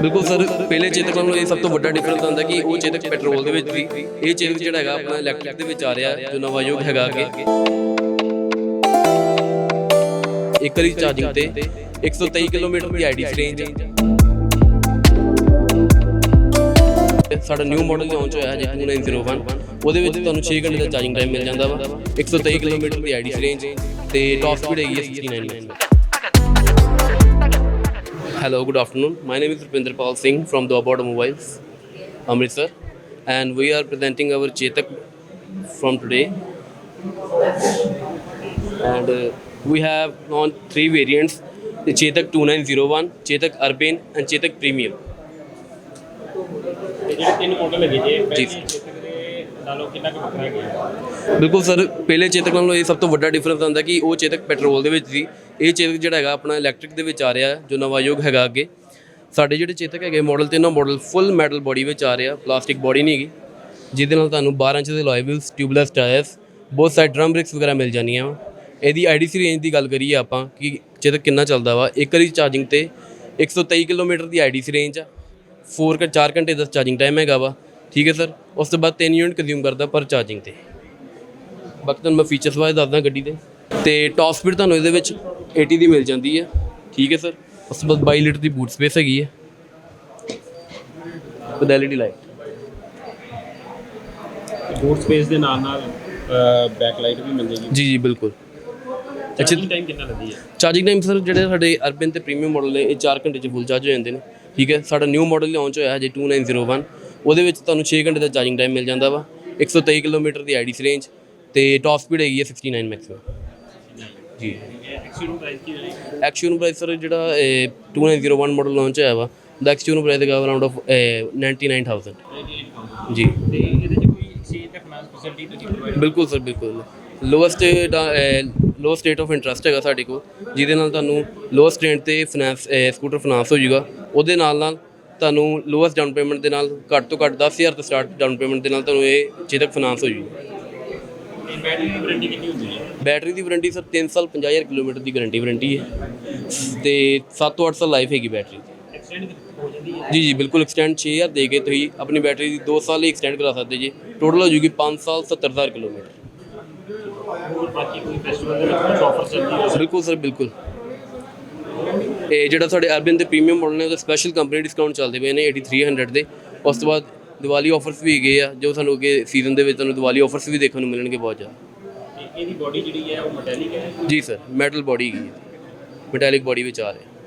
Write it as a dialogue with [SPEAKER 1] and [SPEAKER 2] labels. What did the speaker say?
[SPEAKER 1] ਬਿਲਕੁਲ ਸਰ, ਪਹਿਲੇ ਚੇਤਕ ਨਾਲੋਂ ਇਹ ਸਭ ਤੋਂ ਵੱਡਾ ਡਿਫਰੈਂਸ ਹੁੰਦਾ ਕਿ ਉਹ ਚੇਤਕ ਪੈਟਰੋਲ ਦੇ ਵਿੱਚ ਵੀ, ਇਹ ਚੇਤਕ ਜਿਹੜਾ ਹੈਗਾ ਆਪਣਾ ਇਲੈਕਟ੍ਰਿਕ ਦੇ ਵਿੱਚ ਆ ਰਿਹਾ, ਜੋ ਨਵਾਂ ਯੁੱਗ ਹੈਗਾ ਅੱਗੇ। ਇੱਕ ਵਾਰੀ ਚਾਰਜਿੰਗ ਤੇ 123 ਕਿਲੋਮੀਟਰ ਦੀ ਆਈਡੀ ਰੇਂਜ ਸਾਡਾ ਨਿਊ ਮਾਡਲ ਲਾਂਚ ਹੋਇਆ ਹੈ ਜੀ 2901 ਉਹਦੇ ਵਿੱਚ ਤੁਹਾਨੂੰ 6 ਘੰਟੇ ਦਾ ਚਾਰਜਿੰਗ ਟਾਈਮ ਮਿਲ ਜਾਂਦਾ ਵਾ। 123 ਕਿਲੋਮੀਟਰ ਦੀ ਆਈਡੀ ਰੇਂਜ ਤੇ ਟਾਪ ਸਪੀਡ ਹੈਗੀ ਹੈ 69 minute Hello, good afternoon. My name is Rupinder Pal Singh from the Duaba Automobiles, Amritsar, and we are presenting our Chetak from today. And uh, we have on three variants: the Chetak 2901, Chetak Urban, and Chetak Premium.
[SPEAKER 2] ਨਾਲੋਂ ਕਿੰਨਾ ਕੁ ਵੱਖਰਾ ਹੈਗਾ
[SPEAKER 1] ਬਿਲਕੁਲ sir, ਪਹਿਲੇ ਚੇਤਕ ਨਾਲੋਂ ਇਹ ਸਭ ਤੋਂ ਵੱਡਾ ਡਿਫਰੈਂਸ ਹੁੰਦਾ ਕਿ ਉਹ ਚੇਤਕ ਪੈਟਰੋਲ ਦੇ ਵਿੱਚ ਸੀ। ਇਹ ਚੇਤਕ ਜਿਹੜਾ ਹੈਗਾ ਆਪਣਾ ਇਲੈਕਟ੍ਰਿਕ ਦੇ ਵਿੱਚ ਆ ਰਿਹਾ, ਜੋ ਨਵਾਂ ਯੁੱਗ ਹੈਗਾ ਅੱਗੇ। ਸਾਡੇ ਜਿਹੜੇ ਚੇਤਕ ਹੈਗੇ ਮਾਡਲ ਤਿੰਨੋਂ ਮਾਡਲ ਫੁੱਲ ਮੈਟਲ ਬੋਡੀ ਵਿੱਚ ਆ ਰਿਹਾ ਪਲਾਸਟਿਕ ਬੋਡੀ ਨਹੀਂ ਹੈਗੀ। ਜਿਹਦੇ ਨਾਲ ਤੁਹਾਨੂੰ 12 ਇੰਚ ਦੇ ਲੋਏ ਵੀਲਸ ਟਿਊਬਲੈਸ ਟਾਇਰਸ ਬਹੁਤ ਸਾਰੇ ਡਰਮ ਬ੍ਰਿਕਸ ਵਗੈਰਾ ਮਿਲ ਜਾਣੀਆਂ ਵਾ। ਇਹਦੀ ਆਈਡੀਸੀ ਰੇਂਜ ਦੀ ਗੱਲ ਕਰੀਏ ਆਪਾਂ ਕਿ ਚੇਤਕ ਕਿੰਨਾ ਚੱਲਦਾ ਵਾ। ਇੱਕ ਵਾਰੀ ਚਾਰਜਿੰਗ ਤੇ 123 ਕਿਲੋਮੀਟਰ ਦੀ ਆਈਡੀਸੀ ਰੇਂਜ ਆ। 4 ਘੰ 4 ਘੰਟੇ ਦਾ ਚਾਰਜਿੰਗ ਟਾਈਮ ਹੈਗਾ ਵਾ। ਠੀਕ ਹੈ ਸਰ। ਉਸ ਤੋਂ ਬਾਅਦ 3 ਯੂਨਿਟ ਕੰਜ਼ਿਊਮ ਕਰਦਾ ਪਰ ਚਾਰਜਿੰਗ ਤੇ। ਬਾਕੀ ਤੁਹਾਨੂੰ ਮੈਂ ਫੀਚਰਸ ਬਾਰੇ ਦੱਸਦਾ ਗੱਡੀ ਦੇ। ਤੇ ਟਾਪ ਸਪੀਡ ਤੁਹਾਨੂੰ ਇਹਦੇ ਵਿੱਚ 80 ਦੀ ਮਿਲ ਜਾਂਦੀ ਹੈ। ਠੀਕ ਹੈ ਸਰ। ਉਸ ਤੋਂ ਬਾਅਦ 22 ਲੀਟਰ ਦੀ ਬੂਟ ਸਪੇਸ ਹੈਗੀ ਹੈ। With LED light
[SPEAKER 2] boot space ਦੇ ਨਾਲ ਨਾਲ ਬੈਕ ਲਾਈਟ ਵੀ ਮਿਲ ਜੇਗੀ
[SPEAKER 1] ਜੀ ਜੀ ਬਿਲਕੁਲ। ਅੱਛਾ।
[SPEAKER 2] ਟਾਈਮ ਕਿੰਨਾ ਲੱਗਦੀ ਹੈ?
[SPEAKER 1] ਚਾਰਜਿੰਗ ਟਾਈਮ ਸਰ ਜਿਹੜੇ ਸਾਡੇ ਅਰਬਨ ਤੇ ਪ੍ਰੀਮੀਅਮ ਮਾਡਲ ਨੇ ਇਹ 4 ਘੰਟੇ 'ਚ ਫੁੱਲ ਚਾਰਜ ਹੋ ਜਾਂਦੇ ਨੇ। ਠੀਕ ਹੈ। ਸਾਡਾ ਨਿਊ ਮਾਡਲ ਲਾਂਚ ਹੋਇਆ ਹੈ ਜੀ 2901 ਉਹਦੇ ਵਿੱਚ ਤੁਹਾਨੂੰ 6 ਘੰਟੇ ਦਾ ਚਾਰਜਿੰਗ ਟਾਈਮ ਮਿਲ ਜਾਂਦਾ ਵਾ। 123 ਕਿਲੋਮੀਟਰ ਦੀ ਆਈਡੀ ਰੇਂਜ ਤੇ ਟਾਪ ਸਪੀਡ ਹੈਗੀ ਹੈ 69 ਮੈਕਸਿਮਮ ਜੀ।
[SPEAKER 2] ਐਕਸੀਡੈਂਟ ਪ੍ਰਾਈਸ ਕੀ ਹੋਏਗੀ
[SPEAKER 1] ਐਕਚੁਅਲ ਪ੍ਰਾਈਸ ਸਰ ਜਿਹੜਾ ਇਹ 2901 ਮਾਡਲ ਲਾਂਚ ਹੋਇਆ ਵਾ ਦਾ ਐਕਚੁਅਲ ਪ੍ਰਾਈਸ ਹੈਗਾ ਅਰਾਊਂਡ ਆਫ 99000 ਜੀ।
[SPEAKER 2] ਤੇ ਇਹਦੇ ਚ ਕੋਈ ਐਕਸਚੇਂਜ ਦਾ ਫਾਈਨਾਂਸ ਫੈਸਿਲਿਟੀ ਤੁਸੀਂ ਪ੍ਰੋਵਾਈਡ
[SPEAKER 1] ਬਿਲਕੁਲ ਸਰ ਬਿਲਕੁਲ। Lowest lowest rate of interest ਹੈਗਾ ਸਾਡੇ ਕੋਲ ਜਿਹਦੇ ਨਾਲ ਤੁਹਾਨੂੰ ਲੋਐਸਟ ਰੇਟ ਤੇ ਫਾਈਨਾਂਸ ਸਕੂਟਰ ਫਾਈਨਾਂਸ ਹੋ ਜਾਊਗਾ ਉਹਦੇ ਨਾਲ ਨਾਲ ਤੁਹਾਨੂੰ ਲੋਐਸਟ ਡਾਊਨ ਪੇਮੈਂਟ ਦੇ ਨਾਲ ਘੱਟ ਤੋਂ ਘੱਟ 10000 ਤੋਂ ਸਟਾਰਟ ਡਾਊਨ ਪੇਮੈਂਟ ਦੇ ਨਾਲ ਤੁਹਾਨੂੰ ਇਹ ਚੇਤਕ ਫਾਈਨਾਂਸ ਹੋ। ਜਾਊਗਾ
[SPEAKER 2] ਬੈਟਰੀ ਦੀ ਵਾਰੰਟੀ ਕਿੰਨੀ ਹੁੰਦੀ ਹੈ?
[SPEAKER 1] ਬੈਟਰੀ ਦੀ ਵਾਰੰਟੀ ਸਰ 3 ਸਾਲ 50000 ਕਿਲੋਮੀਟਰ ਦੀ ਗਾਰੰਟੀ ਵਾਰੰਟੀ ਹੈ ਤੇ 7 ਤੋਂ 8 ਸਾਲ ਲਾਈਫ ਹੈਗੀ ਬੈਟਰੀ ਦੀ। ਜੀ ਜੀ ਬਿਲਕੁਲ ਐਕਸਟੈਂਡ 6000 ਦੇ ਕੇ ਤੁਸੀਂ ਆਪਣੀ ਬੈਟਰੀ ਦੀ 2 ਸਾਲ ਹੀ ਐਕਸਟੈਂਡ ਕਰਾ ਸਕਦੇ ਜੀ। ਟੋਟਲ ਹੋ ਜੂਗੀ 5 ਸਾਲ 70000 ਕਿਲੋਮੀਟਰ।
[SPEAKER 2] ਹੋਰ ਬਾਕੀ ਕੋਈ ਫੈਸਟੀਵਲ ਦੇ ਵਿੱਚ ਕੁਝ ਆਫਰ ਚੱਲਦੀ ਹੈ?
[SPEAKER 1] ਬਿਲਕੁਲ ਸਰ ਬਿਲਕੁਲ। ਇਹ ਜਿਹੜਾ ਸਾਡੇ ਅਰਬਨ ਦੇ ਪ੍ਰੀਮੀਅਮ ਮਾਡਲ ਨੇ ਉਹਦੇ ਸਪੈਸ਼ਲ ਕੰਪਨੀ ਡਿਸਕਾਊਂਟ ਚੱਲਦੇ ਪਏ ਨੇ 8300 ਦੇ। ਉਸ ਤੋਂ ਬਾਅਦ ਦੀਵਾਲੀ ਆਫਰਸ ਵੀ ਹੈਗੇ ਆ ਜੋ ਸਾਨੂੰ ਅੱਗੇ ਸੀਜ਼ਨ ਦੇ ਵਿੱਚ ਤੁਹਾਨੂੰ ਦੀਵਾਲੀ ਆਫਰਸ ਵੀ ਦੇਖਣ ਨੂੰ ਮਿਲਣਗੇ ਬਹੁਤ ਜ਼ਿਆਦਾ।
[SPEAKER 2] ਤੇ ਇਹਦੀ ਬੋਡੀ ਜਿਹੜੀ ਹੈ ਉਹ ਮੈਟੈਲਿਕ ਹੈ?
[SPEAKER 1] ਜੀ ਸਰ ਮੈਟਲ ਬੋਡੀ ਹੈਗੀ ਮੈਟੈਲਿਕ ਬੋਡੀ ਵਿੱਚ ਆ ਰਿਹਾ।